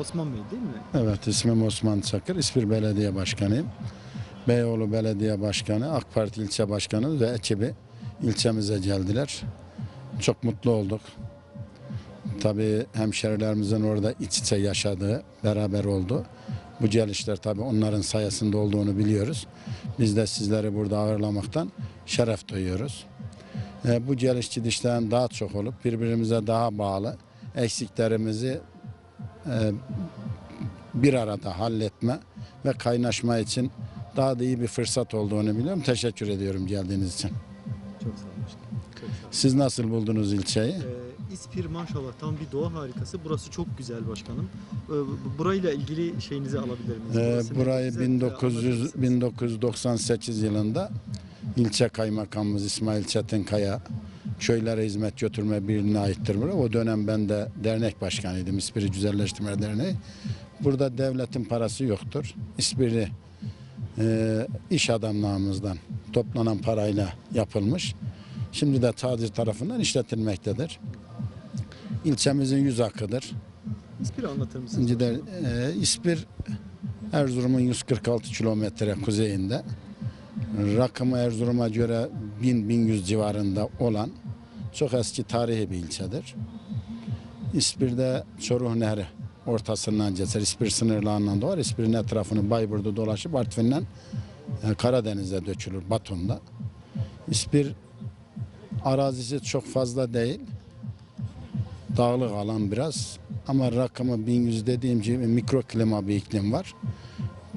Osman Bey değil mi? Evet ismim Osman Çakır. İspir Belediye Başkanıyım. Beyoğlu Belediye Başkanı, AK Parti ilçe başkanı ve ekibi ilçemize geldiler. Çok mutlu olduk. Tabii hemşerilerimizin orada iç içe yaşadığı, beraber oldu. Bu gelişler tabii onların sayesinde olduğunu biliyoruz. Biz de sizleri burada ağırlamaktan şeref duyuyoruz. E, bu geliş gidişlerin daha çok olup birbirimize daha bağlı eksiklerimizi bir arada halletme ve kaynaşma için daha da iyi bir fırsat olduğunu biliyorum. Teşekkür ediyorum geldiğiniz için. Çok sağ olun. Siz nasıl buldunuz ilçeyi? Ee, İspir maşallah tam bir doğa harikası. Burası çok güzel başkanım. Ee, bu- burayla ilgili şeyinizi alabilir miyiz? Ee, Burası burayı bize, e, 1900, anlatır mısınız? 1998 yılında ilçe kaymakamımız İsmail Çetinkaya köylere hizmet götürme birliğine aittir burası. O dönem ben de dernek başkanıydım İspiri Güzelleştirme Derneği. Burada devletin parası yoktur. İspiri e, iş adamlarımızdan toplanan parayla yapılmış. Şimdi de tacir tarafından işletilmektedir. İlçemizin yüz akıdır. İspir'i anlatır mısınız? E, İspir Erzurum'un 146 kilometre kuzeyinde. Rakımı Erzurum'a göre 1000-1100 civarında olan çok eski tarihi bir ilçedir. İspir'de Çoruh Nehri ortasından geçer. İspir sınırlarından doğar. İspir'in etrafını Bayburt'u dolaşıp Artvin'den e, Karadeniz'e dökülür Batum'da. İspir arazisi çok fazla değil. Dağlık alan biraz ama rakımı 1100 dediğim gibi mikro klima bir iklim var.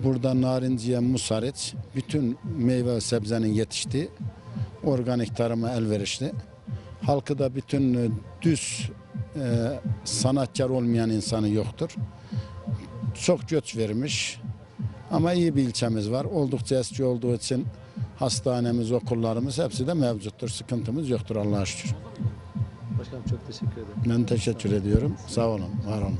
Burada narinciye, musariç, bütün meyve ve sebzenin yetiştiği organik tarıma elverişli. Halkı da bütün e, düz e, sanatkar olmayan insanı yoktur. Çok göç vermiş ama iyi bir ilçemiz var. Oldukça eski olduğu için hastanemiz, okullarımız hepsi de mevcuttur. Sıkıntımız yoktur Allah'a şükür. Başkanım çok teşekkür ederim. Ben teşekkür ediyorum. Sağ olun, var olun.